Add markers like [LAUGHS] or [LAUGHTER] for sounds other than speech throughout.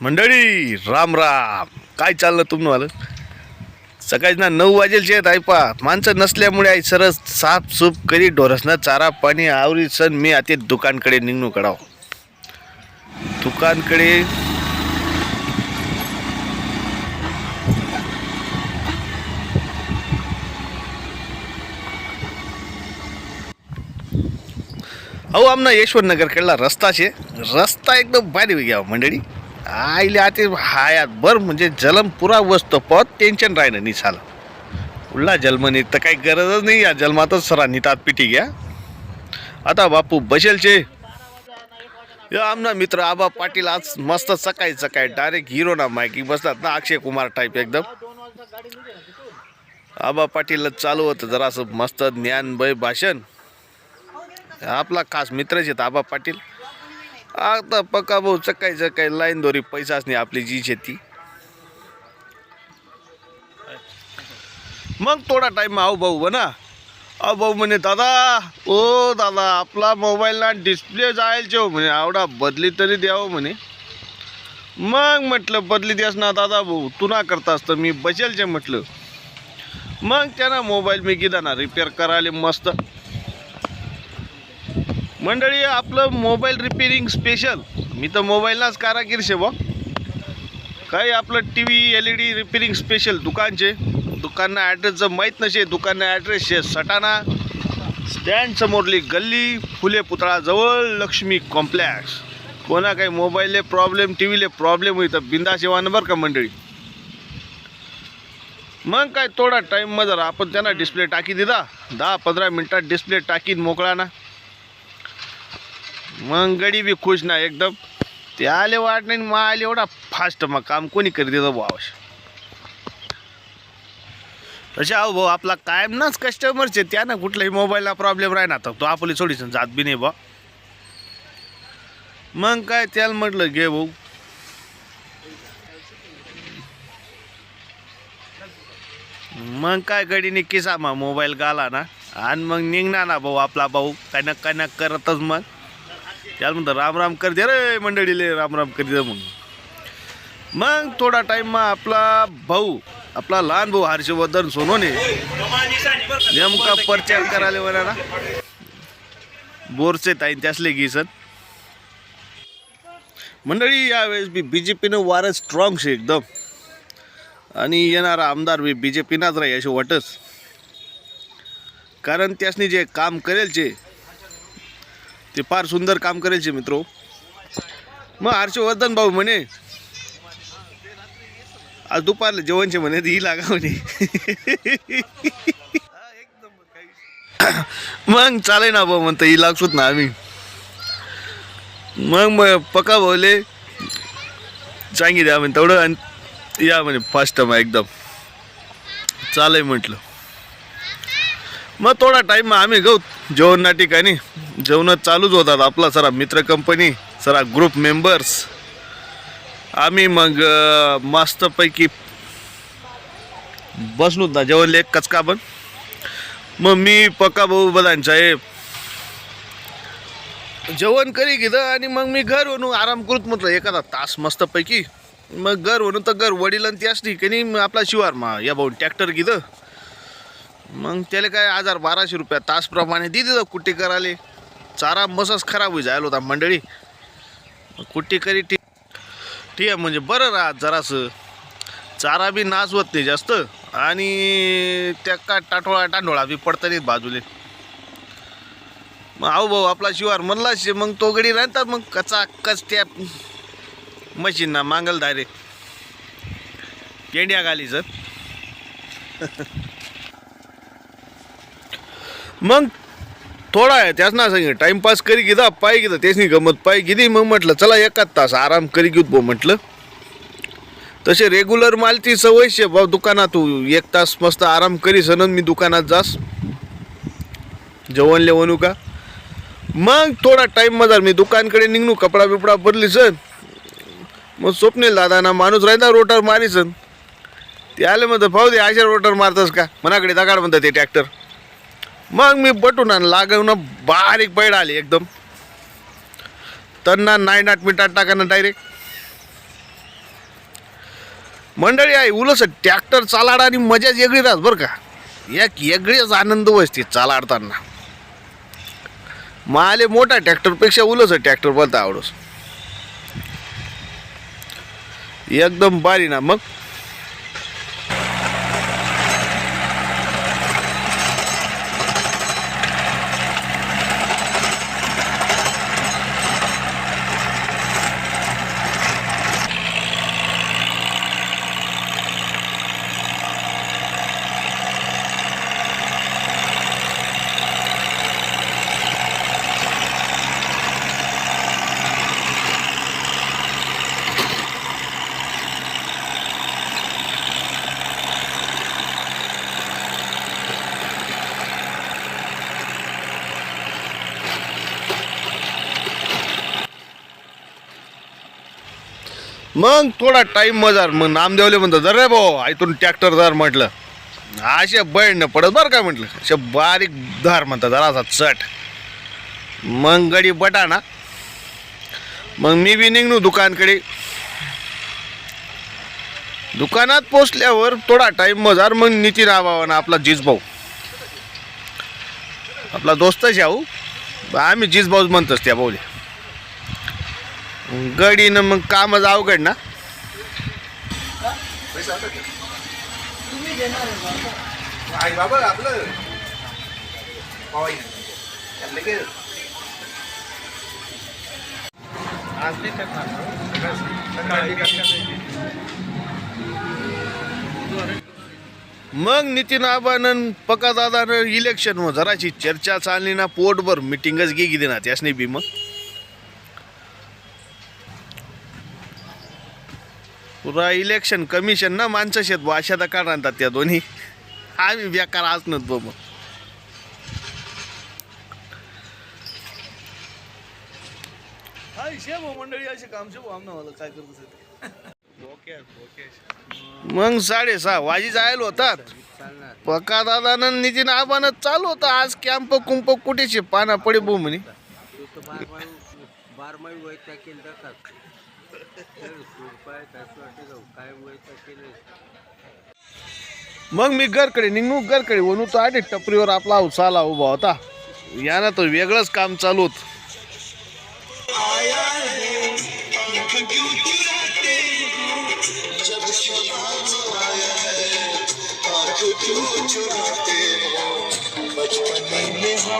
मंडळी राम राम. काय चाललं तुम्हाला सकाळी ना नऊ वाजेलचे आहेत ऐपा माणसं नसल्यामुळे आई सरस साफसूप करी ढोरसना चारा पाणी आवरी सण मी आता दुकानकडे निघणू कडाव दुकानकडे अहो आमना यशवंत नगरकडला रस्ता शे रस्ता एकदम भारी घ्यावा मंडळी. आईले आता हायात बर म्हणजे जलम पुरा वसतो पत टेन्शन राहिलं नाही झालं उडला जन्मनी तर काही गरजच नाही या जन्मातच सरा नितात पिठी घ्या. आता बापू बसेलचे. या आमना मित्र आबा पाटील आज मस्त सकाळी सकाळी डायरेक्ट हिरो ना मायकी बसतात ना अक्षय कुमार टाईप एकदम. आबा पाटील चालू होतं जरासं मस्त ज्ञान बय भाषण. आपला खास मित्रच आहेत आबा पाटील. आता पक्का भाऊ सकाळी सकाळी लाईन दोरी पैसाच नाही आपली जी शेती. मग थोडा टाईम आहो भाऊ बना. अहो भाऊ म्हणे दादा ओ दादा आपला मोबाईलला डिस्प्ले जायचे हो म्हणे आवडा बदली तरी द्यावं हो म्हणे. मग म्हटलं बदली द्यास ना दादा भाऊ तू ना करता असतं मी बसेलचे म्हटलं. मग त्यानं मोबाईल मी गिदा ना रिपेअर करायला मस्त. मंडळी आपलं मोबाईल रिपेरिंग स्पेशल मी तर मोबाईललाच कारागीर शे बा काही आपलं T V L E D repairing special दुकानचे. दुकानना ॲड्रेस जर माहीत नसे दुकानना ॲड्रेस शे सटाणा. स्टँड समोरली गल्ली फुले पुतळाजवळ लक्ष्मी कॉम्प्लेक्स कोणा काही मोबाईलले प्रॉब्लेम टी व्हीले प्रॉब्लेम होई तर बिंदा सेवा बरं का मंडळी? मग काय थोडा टाईममध्ये जरा आपण त्यांना डिस्प्ले टाकी दिला दहा पंधरा मिनटात डिस्प्ले टाकीन मोकळा ना मग गडी बी खुश ना एकदम. ते आले वाट नाही मग आले एवढा फास्ट मग काम कोणी करी देतो भाऊ तसे अहो भाऊ आपला कायम नाच कस्टमरचे त्या ना कुठलाही मोबाईलला प्रॉब्लेम राहणार तर तो आपली सोडीच जात बी नाही बा मग काय त्याला म्हटलं घे भाऊ. मग काय गडीने किसा मग मोबाईल गाला ना. आणि मग निघणार ना भाऊ आपला भाऊ. कनक कनक करतच मग. त्याला म्हणतात राम राम कर दे रे मंडळीले राम राम कर दे म्हणून. मग थोडा टाईम मग आपला भाऊ आपला लहान भाऊ हर्षवर्धन सोनोने नेमका प्रचार करायला म्हणाला बोरचे ताईन त्यासले गिसन मंडळी यावेळेस बी बी जे पीनं वारं स्ट्रॉंग शे एकदम. आणि येणारा आमदार बी बी जे पीनाच राही असे वाटच. कारण त्यासनी जे काम करेलचे ते फार सुंदर काम करायचे मित्रो. मग हर्षवर्धन भाऊ म्हणे आज दुपारला जेवणचे म्हणे ही लागा म्हणे. मग चालेल ना भाऊ म्हणतं ही लागतोच ना आम्ही. मग मग पका भाऊले चांगी द्या म्हणे तेवढं आणि या म्हणे फास्ट मग एकदम. चालेल म्हटलं. मग थोडा टाईम आम्ही गहू जेवणना ठिकाणी जेवण चालूच होतात आपला सरा मित्र कंपनी सरा ग्रुप मेंबर्स आम्ही मग मस्तपैकी बसलो ना जेवणले एक कचका पण. मग मी पक्का भाऊ बदान साहेब जेवण करी घेतं आणि मग मी घर म्हणून आराम करत म्हटलं एखादा तास मस्तपैकी. मग घर म्हणून तर घर वडील आणि त्याच ठिकाणी मग आपला शिवार मा या भाऊ ट्रॅक्टर घेतं. मग त्याला काय हजार बाराशे रुपया तासप्रमाणे दे दिलं कुट्टी करायला. चारा मसच खराब होई जायला होता मंडळी. कुट्टी करी ठीक ठीक आहे म्हणजे बरं राहत जरासं. चारा बी नाच होत नाही जास्त. आणि त्या का टाटोळा टांडोळा बी पडता नाहीत बाजूले. मग आहो भाऊ आपला शिवार म्हणला मग तो गडी राहतात मग कचा कच त्या मशीनना मांगल धारे केंड्या घाली सर [LAUGHS] मग थोडा आहे त्याच ना सांगे टाइमपास करी घेता पाय घेता तेच नाही गमत पाय घेते मग म्हटलं चला एकाच तास आराम करी घेऊ भाऊ म्हटलं. तसे रेग्युलर मालची सवय शे भाऊ दुकानात तू एक तास मस्त आराम करी सनन मी दुकानात जास. जेवण लेवणू का मग थोडा टाईम मजार मी दुकानकडे निघणू कपडा बिपडा बदली सर मग स्वप्नील दादाना माणूस राहता रोटर मारी सण. ते आले म्हणतात भाऊ दे अशा रोटर मारतस का? मनाकडे दगाड म्हणतात ते ट्रॅक्टर मग मी बटून आणि लागवून बारीक बैड आली एकदम. त्यांना नाईन आठ मिनिटात टाकाना डायरेक्ट मंडळी आहे उलस ट्रॅक्टर चालाड आणि मजाच वेगळी राहत बरं का. एक वेगळीच आनंद बसते चालाडताना. माले मोठा ट्रॅक्टरपेक्षा उलस ट्रॅक्टर बोलता आवडस. एकदम बारी ना मग. मग थोडा टाईम मजार मग नामदेवले म्हणतात जर रे भाऊ आयतून ट्रॅक्टर जर म्हटलं. असे बैठ न पडत बरं का म्हटलं. असे बारीक धार म्हणतात जरा असा चट. मग गडी बटा ना मग मी बी निघणू दुकानकडे. दुकानात पोचल्यावर थोडा टाईम मजार मग नितीन आबावानं आपला जिजभाऊ आपला दोस्तच शाहू. आम्ही जिजभाऊच म्हणतोच त्या भाऊले. गडीनं मग कामच अवघड ना? बाबा आपलं. मग नितीन आबानं पका दादानं इलेक्शन मग जराची चर्चा चालली ना पोटभर मिटिंगच गेली ना त्यासनी बी मग. पुरा इलेक्शन कमिशन ना माणसं शेत भाषा काढ आणतात त्या दोन्ही. आम्ही बेकार आज नव्हतो मग मंडळी असे काम काय मग साडेसहा वाजी जायला होतात. पका दादानं नितीन आबानं चालू होतं. आज कॅम्प कुंप कुठेचे पाना पडे बो म्हणे. मग मी घरकडे निघू घरकडे वणू तो आधी टपरीवर आपला उसाला उभा होता. यानं तो वेगळंच काम चालू होत.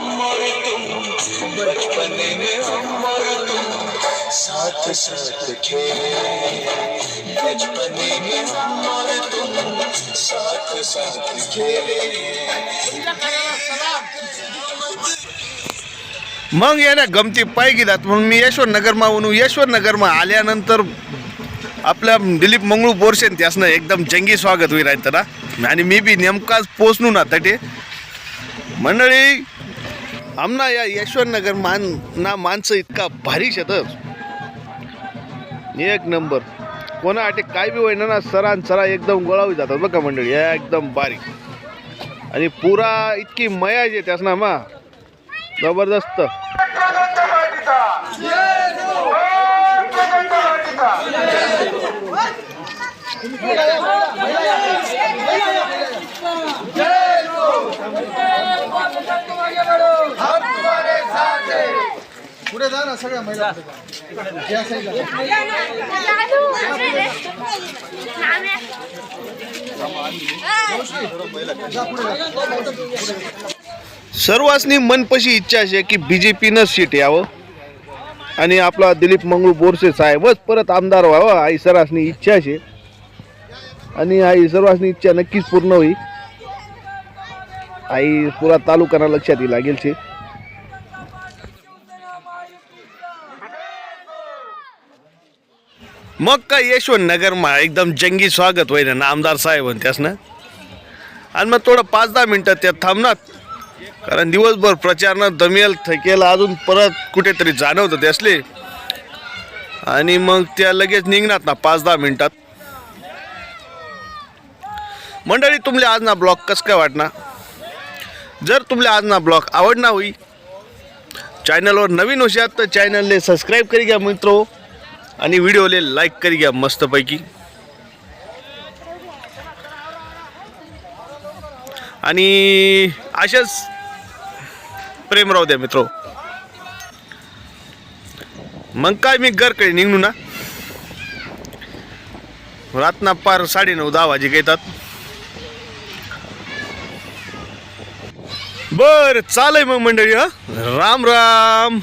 में तुम बचपन में हम तुम साथ साथ खेले बचपन में हम तुम साथ साथ खेले मग याने गमती पाय गेलात. म्हणून मी यशवंत नगरमा म्हणून आल्यानंतर आपल्या दिलीप मंगळू बोरशेन त्यासनं एकदम जंगी स्वागत होईल त्याला आणि मी बी नेमकाच पोचणू ना तटे. मंडळी आमना या यशवंत नगर मान ना माणसं इतका भारी शेतच एक नंबर. कोणा अटे काय बी होईना ना सरान सरा एकदम गोळावी जातात बघा मंडळी. एकदम बारीक आणि पुरा इतकी मया जे त्यास ना मा. जबरदस्त. पुढे जा ना सगळ्या महिला सर्वांनी मनपशी इच्छा अशी की बी जे सीट यावं. आणि आपला दिलीप मंगळू बोरसे साहेबच परत आमदार व्हावं आई सर्वांनी इच्छा अशी आणि आई सर्वांनी इच्छा नक्कीच पूर्ण होईल. आई पुरा तालुकाना लक्षात येईल लागेल मग काय यशवंत नगरमा एकदम जंगी स्वागत होईल ना आमदार साहेब त्यासनं? आणि मग थोडं पाच दहा मिनटं त्यात थांबणार. कारण दिवसभर प्रचारनं दमेल थकेल अजून परत कुठेतरी जाणवतं ते असले आणि मग त्या लगेच निघणार ना पाच दहा मिनटात. मंडळी तुमले आज ना ब्लॉग कसं काय वाटणार? जर तुमले आज ना ब्लॉग आवडना होई चॅनलवर नवीन होशात तर चॅनलने सबस्क्राईब करी घ्या मित्र. आणि व्हिडिओले लाईक करी घ्या मस्तपैकी. आणि अशाच प्रेम राहू द्या मित्रो. मग काय मी घरकडे निघणू ना? रातना पार साडे नऊ दहा वाजे घेतात बर चालय मग मंडळी हा? राम राम.